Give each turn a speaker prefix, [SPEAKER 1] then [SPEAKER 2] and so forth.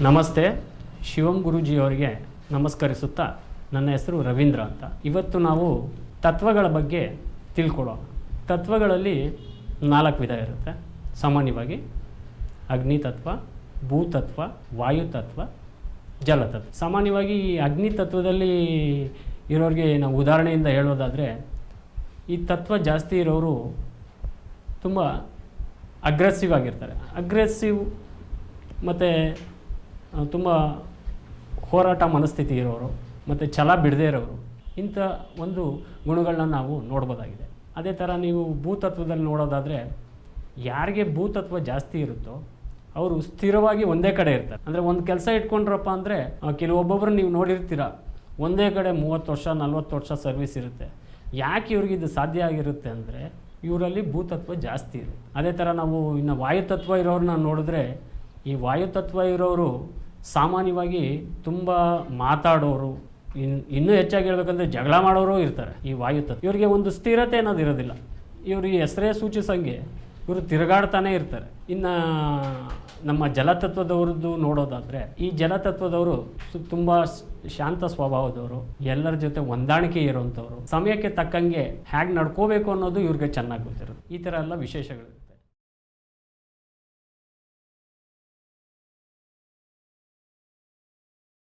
[SPEAKER 1] ನಮಸ್ತೆ. ಶಿವಂ ಗುರೂಜಿಯವರಿಗೆ ನಮಸ್ಕರಿಸುತ್ತಾ ನನ್ನ ಹೆಸರು ರವೀಂದ್ರ ಅಂತ. ಇವತ್ತು ನಾವು ತತ್ವಗಳ ಬಗ್ಗೆ ತಿಳ್ಕೊಳ್ಳೋಣ. ತತ್ವಗಳಲ್ಲಿ ನಾಲ್ಕು ವಿಧ ಇರುತ್ತೆ. ಸಾಮಾನ್ಯವಾಗಿ ಅಗ್ನಿ ತತ್ವ, ಭೂತತ್ವ ವಾಯುತತ್ವ ಜಲತತ್ವ ಸಾಮಾನ್ಯವಾಗಿ ಈ ಅಗ್ನಿ ತತ್ವದಲ್ಲಿ ಇರೋರಿಗೆ ನಾವು ಉದಾಹರಣೆಯಿಂದ ಹೇಳೋದಾದರೆ, ಈ ತತ್ವ ಜಾಸ್ತಿ ಇರೋರು ತುಂಬ ಅಗ್ರೆಸಿವ್ ಆಗಿರ್ತಾರೆ. ಅಗ್ರೆಸಿವ್ ಮತ್ತು ತುಂಬ ಹೋರಾಟ ಮನಸ್ಥಿತಿ ಇರೋರು ಮತ್ತು ಛಲ ಬಿಡದೇ ಇರೋರು. ಇಂಥ ಒಂದು ಗುಣಗಳನ್ನ ನಾವು ನೋಡ್ಬೋದಾಗಿದೆ. ಅದೇ ಥರ ನೀವು ಭೂತತ್ವದಲ್ಲಿ ನೋಡೋದಾದರೆ ಯಾರಿಗೆ ಭೂತತ್ವ ಜಾಸ್ತಿ ಇರುತ್ತೋ ಅವರು ಸ್ಥಿರವಾಗಿ ಒಂದೇ ಕಡೆ ಇರ್ತಾರೆ. ಅಂದರೆ ಒಂದು ಕೆಲಸ ಇಟ್ಕೊಂಡ್ರಪ್ಪ ಅಂದರೆ ಕೆಲವೊಬ್ಬೊಬ್ಬರು ನೀವು ನೋಡಿರ್ತೀರ, ಒಂದೇ ಕಡೆ ಮೂವತ್ತು ವರ್ಷ, ನಲ್ವತ್ತು ವರ್ಷ ಸರ್ವಿಸ್ ಇರುತ್ತೆ. ಯಾಕೆ ಇವ್ರಿಗೆ ಇದು ಸಾಧ್ಯ ಆಗಿರುತ್ತೆ ಅಂದರೆ, ಇವರಲ್ಲಿ ಭೂತತ್ವ ಜಾಸ್ತಿ ಇರುತ್ತೆ. ಅದೇ ಥರ ನಾವು ಇನ್ನು ವಾಯುತತ್ವ ಇರೋರನ್ನ ನೋಡಿದ್ರೆ ಈ ವಾಯುತತ್ವ ಇರೋರು ಸಾಮಾನ್ಯವಾಗಿ ತುಂಬ ಮಾತಾಡೋರು, ಇನ್, ಇನ್ನೂ ಹೆಚ್ಚಾಗಿ ಹೇಳ್ಬೇಕಂದ್ರೆ ಜಗಳ ಮಾಡೋರು ಇರ್ತಾರೆ ಈ ವಾಯುತತ್ವ. ಇವರಿಗೆ ಒಂದು ಸ್ಥಿರತೆ ಅನ್ನೋದು ಇರೋದಿಲ್ಲ. ಇವರು ಈ ಹೆಸರೇ ಸೂಚಿಸಂಗೆ ಇವರು ತಿರುಗಾಡ್ತಾನೆ ಇರ್ತಾರೆ. ಇನ್ನು ನಮ್ಮ ಜಲತತ್ವದವ್ರದ್ದು ನೋಡೋದಾದರೆ, ಈ ಜಲತತ್ವದವರು ತುಂಬ ಶಾಂತ ಸ್ವಭಾವದವರು, ಎಲ್ಲರ ಜೊತೆ ಹೊಂದಾಣಿಕೆ ಇರುವಂಥವ್ರು ಸಮಯಕ್ಕೆ ತಕ್ಕಂಗೆ ಹೇಗೆ ನಡ್ಕೋಬೇಕು ಅನ್ನೋದು ಇವ್ರಿಗೆ ಚೆನ್ನಾಗಿ ಗೊತ್ತಿರೋದು ಈ ಥರ ಎಲ್ಲ ವಿಶೇಷಗಳು.